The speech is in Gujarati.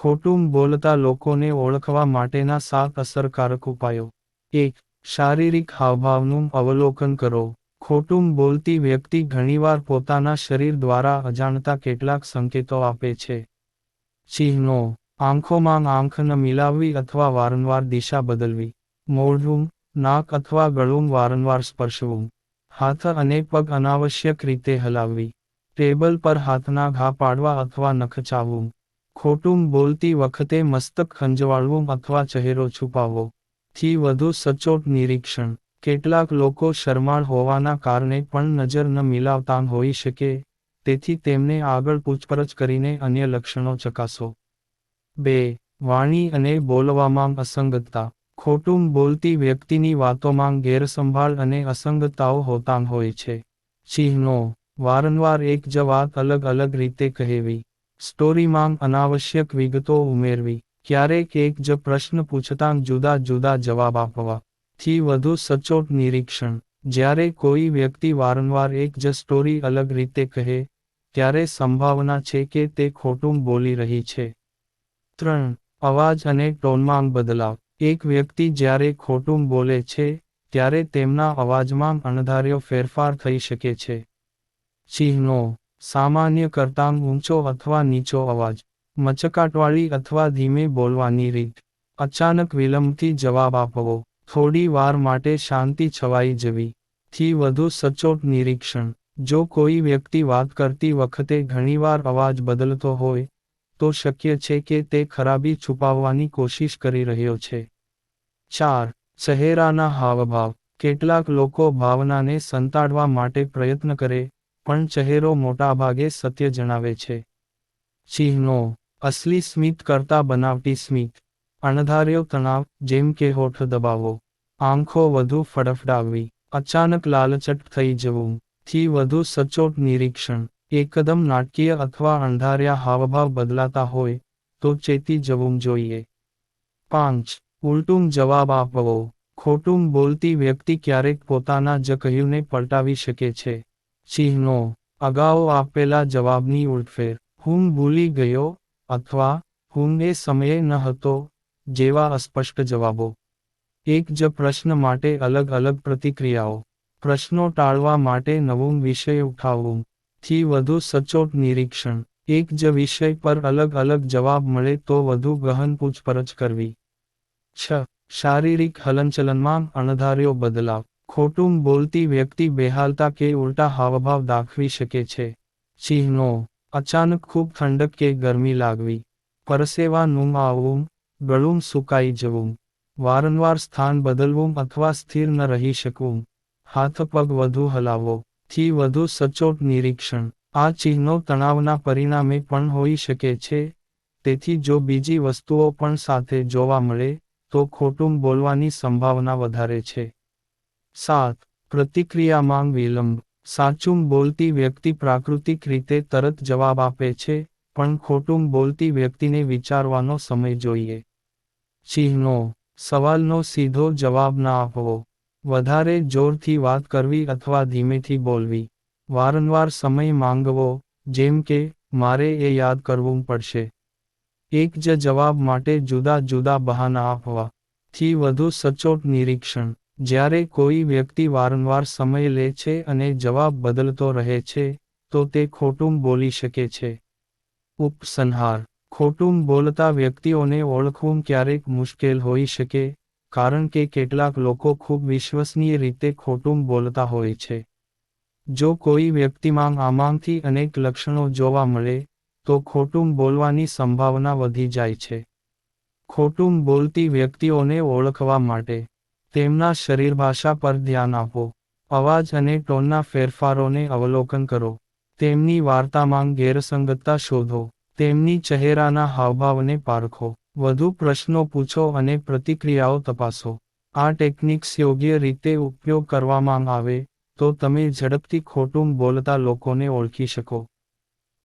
ખોટું બોલતા લોકોને ઓળખવા માટેના સાત અસરકારક ઉપાયો. એક, શારીરિક હાવભાવનું અવલોકન કરો. ખોટું બોલતી વ્યક્તિ ઘણીવાર પોતાના શરીર દ્વારા અજાણતા કેટલાક સંકેતો આપે છે. ચિહ્નો આંખોમાં આંખ ન મિલાવવી અથવા વારંવાર દિશા બદલવી. મોઢું, નાક અથવા ગળું વારંવાર સ્પર્શવું. હાથ અને પગ અનાવશ્યક રીતે હલાવવી. ટેબલ પર હાથના ઘા પાડવા અથવા નખ ચાવવું ખોટું બોલતી વખતે મસ્તક ખંજવાળવું અથવા ચહેરો છુપાવવો. થી વધુ સચોટ નિરીક્ષણ. કેટલાક લોકો શરમાળ હોવાના કારણે પણ નજર ન મિલાવતા હોઈ શકે, તેથી તેમને આગળ પૂછપરછ કરીને અન્ય લક્ષણો ચકાસો. બે, વાણી અને બોલવામાં અસંગતતા. ખોટું બોલતી વ્યક્તિની વાતોમાં ગેરસંભાળ અને અસંગતતાઓ હોતા હોય છે. ચિહ્નો. વારંવાર એક જ વાત અલગ અલગ રીતે કહેવી. સ્ટોરીમાં અનાવશ્યક વિગતો ઉમેરવી. ક્યારેક એક જ પ્રશ્ન પૂછતાં જુદા જુદા જવાબ આપવા થી વધુ સચોટ નિરીક્ષણ. જ્યારે કોઈ વ્યક્તિ વારંવાર એક જ સ્ટોરી અલગ રીતે કહે, ત્યારે સંભાવના છે કે તે ખોટું બોલી રહી છે. ત્રણ. અવાજ અને ટોનમાં બદલાવ. એક વ્યક્તિ જ્યારે ખોટું બોલે છે, ત્યારે તેમના અવાજમાં અણધાર્યો ફેરફાર થઈ શકે છે. ચિહ્નો. સામાન્ય કરતાં ઊંચો અથવા નીચો અવાજ, મચકાટવાળી અથવા ધીમે બોલવાની રીત, અચાનક વિલંબથી જવાબ આપવો, થોડી વાર માટે શાંતિ છવાઈ જવી, થી વધુ સચોટ નિરીક્ષણ. જો કોઈ વ્યક્તિ વાત કરતી વખતે ઘણીવાર અવાજ બદલતો હોય, તો શક્ય છે કે તે ખરાબી છુપાવવાની કોશિશ કરી રહ્યો છે. ચાર ચહેરાના હાવભાવ. કેટલાક લોકો ભાવનાને સંતાડવા માટે પ્રયત્ન કરે પણ ચહેરો મોટાભાગે સત્ય જણાવે છે. ચિહ્નો અસલી સ્મિત કરતા બનાવટી સ્મિત, અણધાર્યો તણાવ, જેમ કે હોઠ દબાવો, આંખો વધુ ફડફડાવવી, અચાનક લાલચટ થઈ જવું, થી વધુ સચોટ નિરીક્ષણ, એકદમ નાટકીય અથવા અણધાર્યા હાવભાવ બદલાતા હોય, તો ચેતી જવું જોઈએ. પાંચ, ઉલટું જવાબ આપવો, ખોટું બોલતી વ્યક્તિ ક્યારેક પોતાના જ કહ્યુંને પલટાવી શકે છે. ચિહ્નો, અગાઉ આપેલા જવાબની ઉડફેર હું ભૂલી ગયો અથવા, હું એ સમયે ન હતો જેવા અસ્પષ્ટ જવાબો. એક જ પ્રશ્ન માટે અલગ અલગ પ્રતિક્રિયાઓ. પ્રશ્નો ટાળવા માટે નવું વિષય ઉઠાવવું. થી વધુ સચોટ નિરીક્ષણ. એક જ વિષય પર અલગ અલગ જવાબ મળે તો વધુ ગહન પૂછપરછ કરવી. છ. શારીરિક હલનચલનમાં અણધાર્યો બદલાવ. ખોટું બોલતી વ્યક્તિ બેહાલતા કે ઉલટા હાવભાવ દાખવી શકે છે. ચિહ્નો અચાનક ખૂબ ઠંડક કે ગરમી લાગવી. પરસેવાનું આવવું ગળું સુકાઈ જવું વારંવાર સ્થાન બદલવું અથવા સ્થિર ન રહી શકવું હાથ પગ વધુ હલાવો, થી વધુ સચોટ નિરીક્ષણ. આ ચિહ્નો તણાવના પરિણામે પણ હોઈ શકે છે. તેથી જો બીજી વસ્તુઓ પણ સાથે જોવા મળે, તો ખોટું બોલવાની સંભાવના વધારે છે. સાત પ્રતિક્રિયામાં વિલંબ. સાચું બોલતી વ્યક્તિ પ્રાકૃતિક રીતે તરત જવાબ આપે છે, પણ ખોટું બોલતી વ્યક્તિને વિચારવાનો સમય જોઈએ. ચિહ્નો. સવાલનો સીધો જવાબ ના આપવો. વધારે જોરથી વાત કરવી અથવા ધીમેથી બોલવી. વારંવાર સમય માંગવો, જેમ કે, મારે એ યાદ કરવું પડશે. એક જ જવાબ માટે જુદા જુદા બહાના આપવા. થી વધુ સચોટ નિરીક્ષણ. જ્યારે કોઈ વ્યક્તિ વારંવાર સમય લે છે અને જવાબ બદલતો રહે છે, તો તે ખોટું બોલી શકે છે. ઉપસંહાર. ખોટું બોલતા વ્યક્તિઓને ઓળખવું ક્યારેક મુશ્કેલ હોઈ શકે, કારણ કે કેટલાક લોકો ખૂબ વિશ્વસનીય રીતે ખોટું બોલતા હોય છે. જો કોઈ વ્યક્તિમાં આમાંથી અનેક લક્ષણો જોવા મળે, તો ખોટું બોલવાની સંભાવના વધી જાય છે. ખોટું બોલતી વ્યક્તિઓને ઓળખવા માટે તેમના શરીરભાષા પર ધ્યાન આપો. અવાજ અને ટોનના ફેરફારોને અવલોકન કરો. તેમની વાર્તામાં ગેરસંગતતા શોધો. તેમની ચહેરાના હાવભાવને પારખો. વધુ પ્રશ્નો પૂછો અને પ્રતિક્રિયાઓ તપાસો. આ ટેકનિક્સ યોગ્ય રીતે ઉપયોગ કરવામાં આવે, તો તમે ઝડપથી ખોટું બોલતા લોકોને ઓળખી શકો.